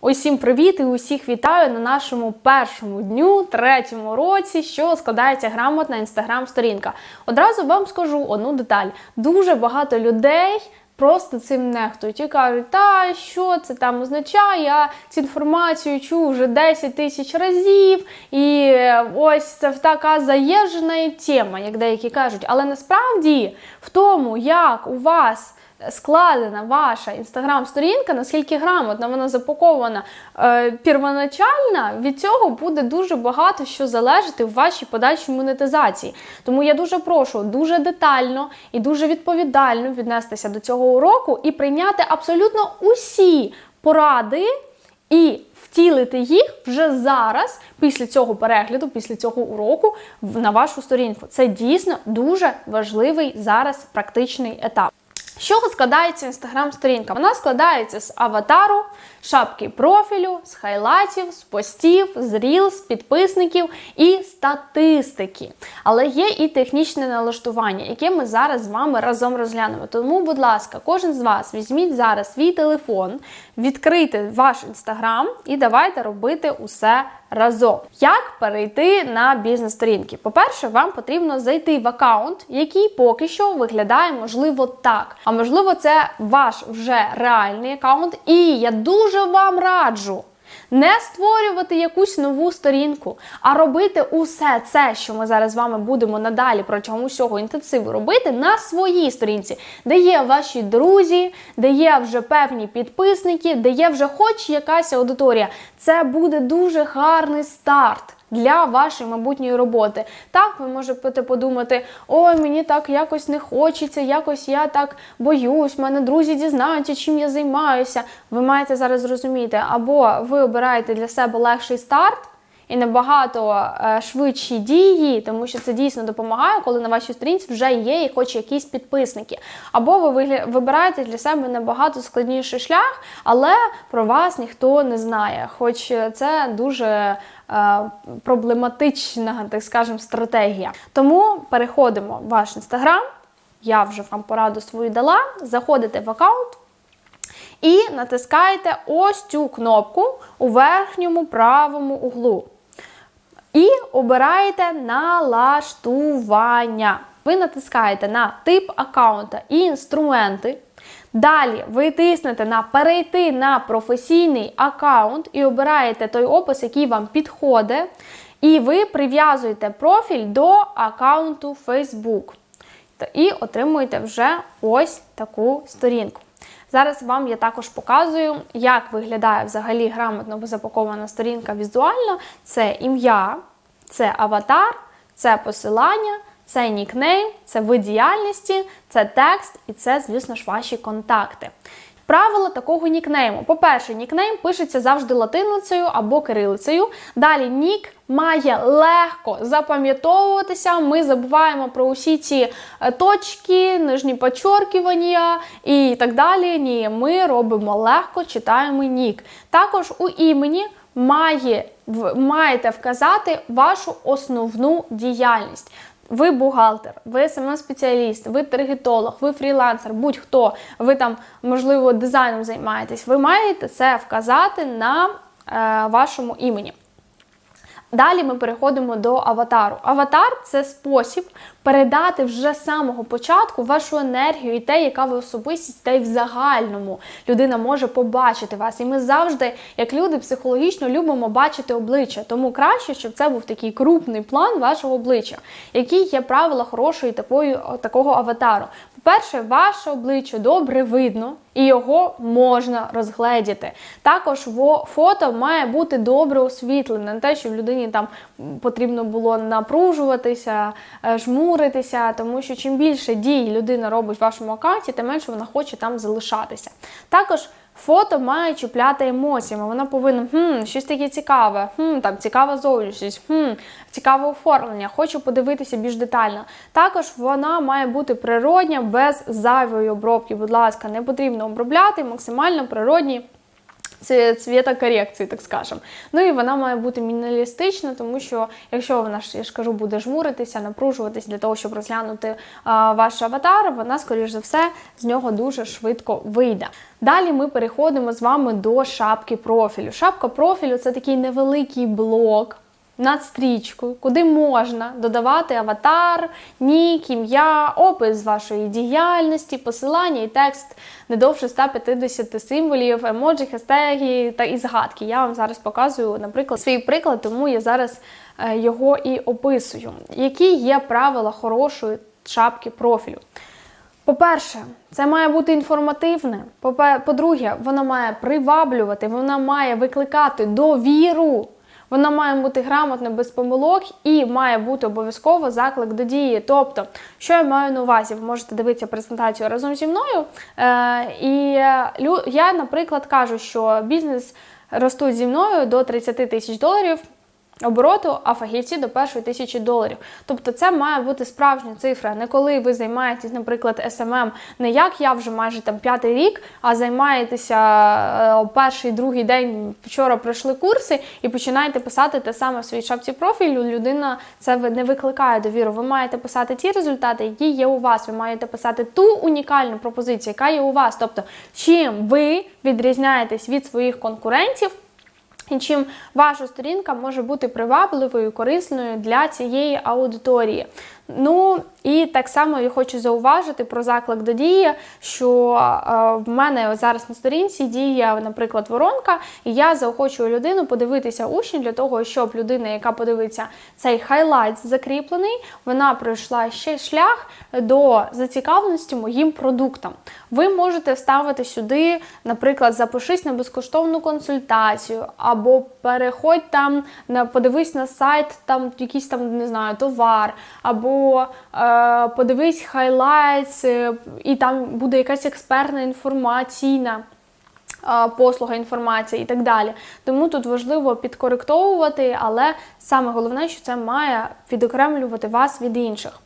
Усім привіт і усіх вітаю на нашому першому дню, третьому році, що складається грамотна інстаграм-сторінка. Одразу вам скажу одну деталь: дуже багато людей. Просто цим нехтують і кажуть, та що це там означає? Я цю інформацію чув вже 10 тисяч разів, і ось це така заїжджена тема, як деякі кажуть. Але насправді в тому, як у вас складена ваша інстаграм-сторінка, наскільки грамотно вона запакована е, первоначально, від цього буде дуже багато що залежати в вашій подальшій монетизації. Тому я дуже прошу дуже детально і дуже відповідально віднестися до цього уроку і прийняти абсолютно усі поради і втілити їх вже зараз, після цього перегляду, після цього уроку, на вашу сторінку. Це дійсно дуже важливий зараз практичний етап. З чого складається інстаграм-сторінка? Вона складається з аватару, шапки профілю, з хайлайтів, з постів, з рілз, підписників і статистики. Але є і технічне налаштування, яке ми зараз з вами разом розглянемо. Тому, будь ласка, кожен з вас візьміть зараз свій телефон, відкрийте ваш інстаграм і давайте робити усе разом. Як перейти на бізнес-сторінки? По-перше, вам потрібно зайти в аккаунт, який поки що виглядає, можливо, так. А можливо, це ваш вже реальний аккаунт. І я дуже вам раджу. Не створювати якусь нову сторінку, а робити усе це, що ми зараз з вами будемо надалі протягом усього інтенсиву робити на своїй сторінці, де є ваші друзі, де є вже певні підписники, де є вже хоч якась аудиторія. Це буде дуже гарний старт. Для вашої майбутньої роботи. Так, ви можете подумати, ой, мені так якось не хочеться, якось я так боюсь, мене друзі дізнаються, чим я займаюся. Ви маєте зараз зрозуміти, або ви обираєте для себе легший старт і набагато е, швидші дії, тому що це дійсно допомагає, коли на вашій сторінці вже є і хоч якісь підписники. Або ви вибираєте для себе набагато складніший шлях, але про вас ніхто не знає. Хоч це дуже е, проблематична, так скажемо, стратегія. Тому переходимо в ваш інстаграм. Я вже вам пораду свою дала. Заходите в аккаунт. І натискаєте ось цю кнопку у верхньому правому углу. І обираєте налаштування. Ви натискаєте на тип аккаунта і інструменти. Далі ви тиснете на перейти на професійний аккаунт і обираєте той опис, який вам підходить. І ви прив'язуєте профіль до аккаунту Facebook. І отримуєте вже ось таку сторінку. Зараз вам я також показую, як виглядає взагалі грамотно запакована сторінка візуально. Це ім'я, це аватар, це посилання, це нікнейм, це ви діяльності, це текст і це, звісно ж, ваші контакти. Правила такого нікнейму. По-перше, нікнейм пишеться завжди латиницею або кирилицею. Далі нік має легко запам'ятовуватися. Ми забуваємо про усі ці е, точки, нижні подчоркування і так далі. Ні, ми робимо легко, читаємо нік. Також у імені має, маєте вказати вашу основну діяльність. Ви бухгалтер, ви смс спеціаліст, ви таргетолог, ви фрілансер, будь-хто, ви там, можливо, дизайном займаєтесь, ви маєте це вказати на е, вашому імені. Далі ми переходимо до аватару. Аватар це спосіб передати вже з самого початку вашу енергію і те, яка ви особистість, та й в загальному людина може побачити вас. І ми завжди, як люди, психологічно любимо бачити обличчя. Тому краще, щоб це був такий крупний план вашого обличчя. Які є правила хорошої такої, такого аватару? По-перше, ваше обличчя добре видно і його можна розгледіти. Також фото має бути добре освітлене, не те, що в людині там потрібно було напружуватися, е, жмуритися, тому що чим більше дій людина робить в вашому аккаунті, тим менше вона хоче там залишатися. Також Фото має чіпляти емоціями. Вона повинна хм, щось таке цікаве, хм, там цікава зовнішність, хм, цікаве оформлення, хочу подивитися більш детально. Також вона має бути природня, без зайвої обробки. Будь ласка, не потрібно обробляти максимально природні цвітокорекції, так скажемо. Ну і вона має бути мінімалістична, тому що якщо вона ж я ж кажу, буде жмуритися, напружуватись для того, щоб розглянути а, ваш аватар, вона, скоріш за все, з нього дуже швидко вийде. Далі ми переходимо з вами до шапки профілю. Шапка профілю це такий невеликий блок над стрічкою, куди можна додавати аватар, нік, ім'я, опис вашої діяльності, посилання і текст не довше 150 символів, емоджі, хештеги та і згадки. Я вам зараз показую, наприклад, свій приклад, тому я зараз е, його і описую. Які є правила хорошої шапки профілю? По-перше, це має бути інформативне. По-друге, воно має приваблювати, вона має викликати довіру. Вона має бути грамотна, без помилок і має бути обов'язково заклик до дії. Тобто, що я маю на увазі? Ви можете дивитися презентацію разом зі мною. Е, і я, наприклад, кажу, що бізнес ростуть зі мною до 30 тисяч доларів обороту, а фахівці до першої тисячі доларів. Тобто це має бути справжня цифра. Не коли ви займаєтесь, наприклад, SMM, не як я вже майже там п'ятий рік, а займаєтеся е, перший, другий день вчора пройшли курси і починаєте писати те саме в своїй шапці профілю. Людина це не викликає довіру. Ви маєте писати ті результати, які є у вас. Ви маєте писати ту унікальну пропозицію, яка є у вас. Тобто, чим ви відрізняєтесь від своїх конкурентів. І чим ваша сторінка може бути привабливою, корисною для цієї аудиторії. Ну і так само я хочу зауважити про заклик до дії, що е, в мене зараз на сторінці діє, наприклад, воронка, і я заохочую людину подивитися учні для того, щоб людина, яка подивиться цей хайлайт закріплений, вона пройшла ще шлях до зацікавленості моїм продуктом. Ви можете ставити сюди, наприклад, запишись на безкоштовну консультацію, або переходь там на подивись на сайт, там якийсь там не знаю, товар, або е, подивись хайлайтс, е, і там буде якась експертна інформаційна. е, Послуга, інформація і так далі. Тому тут важливо підкоректовувати, але саме головне, що це має відокремлювати вас від інших.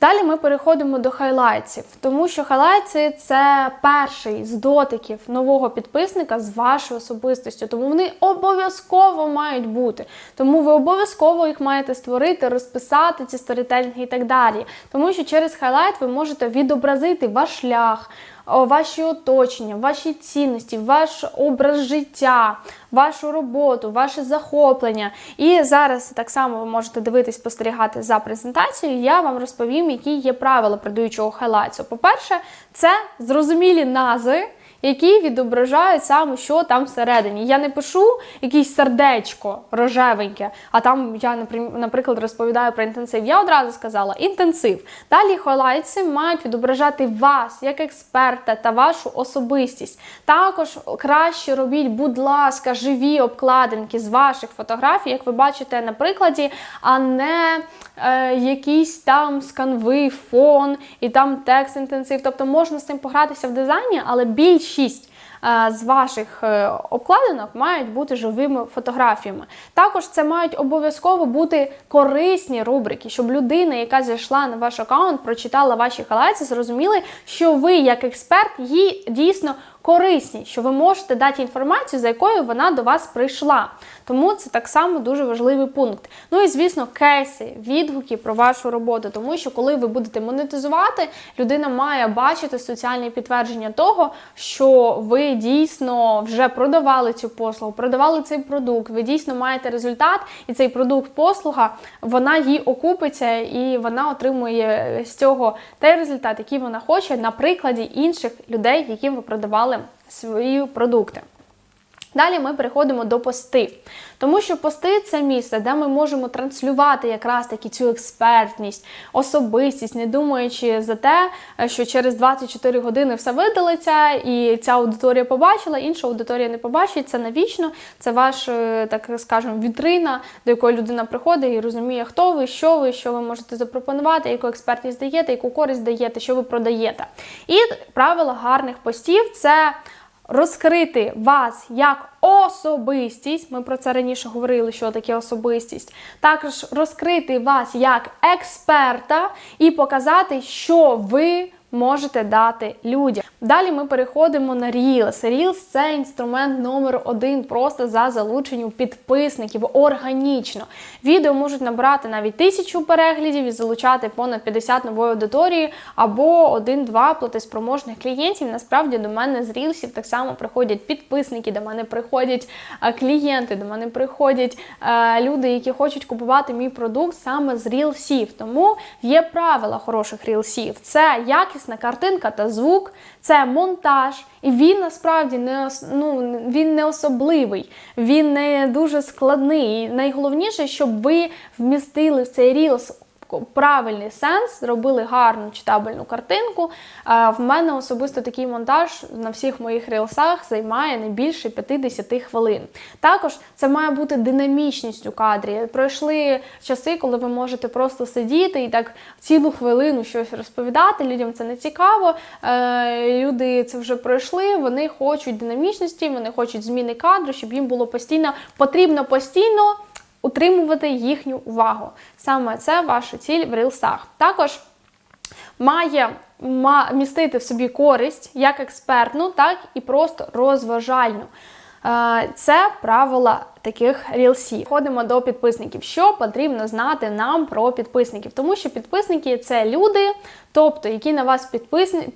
Далі ми переходимо до хайлайтсів, тому що хайлайтси це перший з дотиків нового підписника з вашою особистістю, тому вони обов'язково мають бути. Тому ви обов'язково їх маєте створити, розписати ці сторітелінги і так далі. Тому що через хайлайт ви можете відобразити ваш шлях, ваші оточення, ваші цінності, ваш образ життя, вашу роботу, ваше захоплення. І зараз так само ви можете дивитись, спостерігати за презентацією. Я вам розповім, які є правила продаючого хайлайтсу. По-перше, це зрозумілі назви які відображають саме, що там всередині. Я не пишу якесь сердечко рожевеньке, а там я, наприклад, розповідаю про інтенсив. Я одразу сказала інтенсив. Далі хайлайтси мають відображати вас як експерта та вашу особистість. Також краще робіть, будь ласка, живі обкладинки з ваших фотографій, як ви бачите на прикладі, а не е, якісь там сканви, фон і там текст інтенсив. Тобто можна з цим погратися в дизайні, але більш Шість е, з ваших е, обкладинок мають бути живими фотографіями. Також це мають обов'язково бути корисні рубрики, щоб людина, яка зайшла на ваш аккаунт, прочитала ваші халайці, зрозуміли, що ви, як експерт, їй дійсно корисні, що ви можете дати інформацію, за якою вона до вас прийшла. Тому це так само дуже важливий пункт. Ну і звісно, кейси, відгуки про вашу роботу, тому що коли ви будете монетизувати, людина має бачити соціальні підтвердження того, що ви дійсно вже продавали цю послугу, продавали цей продукт, ви дійсно маєте результат, і цей продукт, послуга, вона їй окупиться і вона отримує з цього той результат, який вона хоче, на прикладі інших людей, яким ви продавали свої продукти. Далі ми переходимо до постів, тому що пости це місце, де ми можемо транслювати якраз таки цю експертність, особистість, не думаючи за те, що через 24 години все видалиться, і ця аудиторія побачила, інша аудиторія не побачить. Це навічно, це ваш, е, так скажемо, вітрина, до якої людина приходить і розуміє, хто ви, що ви, що ви можете запропонувати, яку експертність даєте, яку користь даєте, що ви продаєте. І правила гарних постів це розкрити вас як особистість. Ми про це раніше говорили, що таке особистість. Також розкрити вас як експерта і показати, що ви можете дати людям. Далі ми переходимо на Reels. Reels – це інструмент номер один просто за залученням підписників органічно. Відео можуть набрати навіть тисячу переглядів і залучати понад 50 нової аудиторії або один-два платоспроможних клієнтів. Насправді до мене з Рілсів так само приходять підписники, до мене приходять е, клієнти, до мене приходять е, люди, які хочуть купувати мій продукт саме з Рілсів. Тому є правила хороших Рілсів. Це якісна картинка та звук, це монтаж. І він насправді не ну, він не особливий, він не дуже складний. І найголовніше, щоб ви вмістили в цей рілс правильний сенс, зробили гарну читабельну картинку. В мене особисто такий монтаж на всіх моїх рілсах займає не більше 50 хвилин. Також це має бути динамічність у кадрі. Пройшли часи, коли ви можете просто сидіти і так цілу хвилину щось розповідати. Людям це не цікаво. Е, Люди це вже пройшли. Вони хочуть динамічності, вони хочуть зміни кадру, щоб їм було постійно потрібно постійно утримувати їхню увагу. Саме це ваша ціль в рілсах. Також має містити в собі користь як експертну, так і просто розважальну. Е, Це правила таких рілсів. Ходимо до підписників. Що потрібно знати нам про підписників? Тому що підписники це люди, тобто які на вас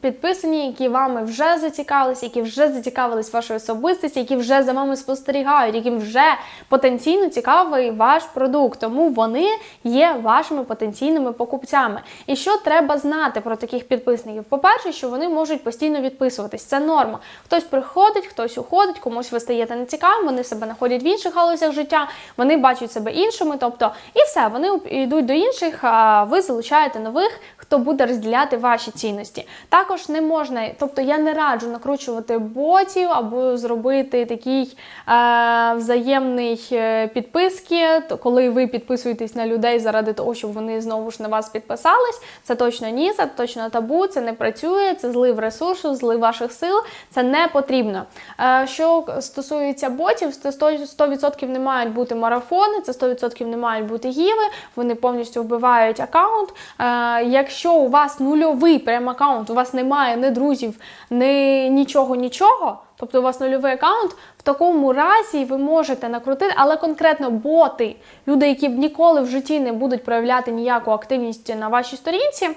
підписані, які вами вже зацікавились, які вже зацікавились вашою особистості, які вже за вами спостерігають, яким вже потенційно цікавий ваш продукт. Тому вони є вашими потенційними покупцями. І що треба знати про таких підписників? По-перше, що вони можуть постійно відписуватись. Це норма. Хтось приходить, хтось уходить, комусь ви стаєте нецікавим, вони себе знаходять в інших галузях життя, вони бачать себе іншими. Тобто, і все, вони йдуть до інших, а ви залучаєте нових, хто буде розділяти ваші цінності. Також не можна, тобто я не раджу накручувати ботів або зробити такий е, взаємний е, підписки, коли ви підписуєтесь на людей заради того, щоб вони знову ж на вас підписались. Це точно ні, це точно табу, це не працює, це злив ресурсу, злив ваших сил. Це не потрібно. Е, що стосується ботів, це 100% не мають бути марафони, це 100% не мають бути гіви, вони повністю вбивають аккаунт. Е, якщо у вас нульовий прям аккаунт, у вас немає ні друзів, ні нічого, нічого. Тобто у вас нульовий аккаунт, в такому разі ви можете накрутити, але конкретно боти, люди, які б ніколи в житті не будуть проявляти ніяку активність на вашій сторінці,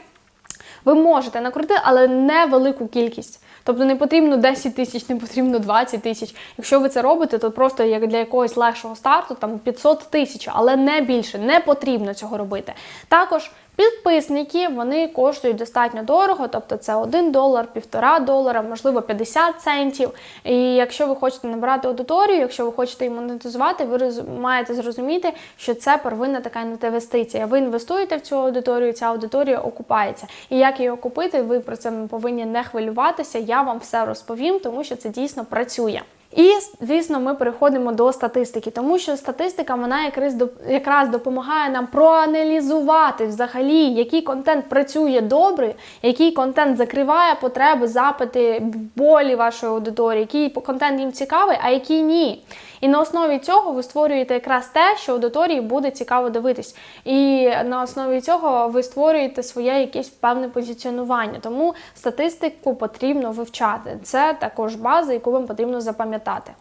ви можете накрутити, але не велику кількість. Тобто не потрібно 10 тисяч, не потрібно 20 тисяч. Якщо ви це робите, то просто як для якогось легшого старту, там 500 тисяч, але не більше, не потрібно цього робити. Також підписники вони коштують достатньо дорого, тобто це 1 долар, 1,5 долара, можливо 50 центів. І якщо ви хочете набрати аудиторію, якщо ви хочете її монетизувати, ви маєте зрозуміти, що це первинна така інвестиція. Ви інвестуєте в цю аудиторію, ця аудиторія окупається. І як її окупити, ви про це повинні не хвилюватися. Я вам все розповім, тому що це дійсно працює. І звісно, ми переходимо до статистики, тому що статистика вона якраз доп- якраз допомагає нам проаналізувати взагалі, який контент працює добре, який контент закриває потреби, запити, болі вашої аудиторії, який контент їм цікавий, а який ні. І на основі цього ви створюєте якраз те, що аудиторії буде цікаво дивитись. І на основі цього ви створюєте своє якесь певне позиціонування. Тому статистику потрібно вивчати. Це також база, яку вам потрібно запам'ятати пам'ятати.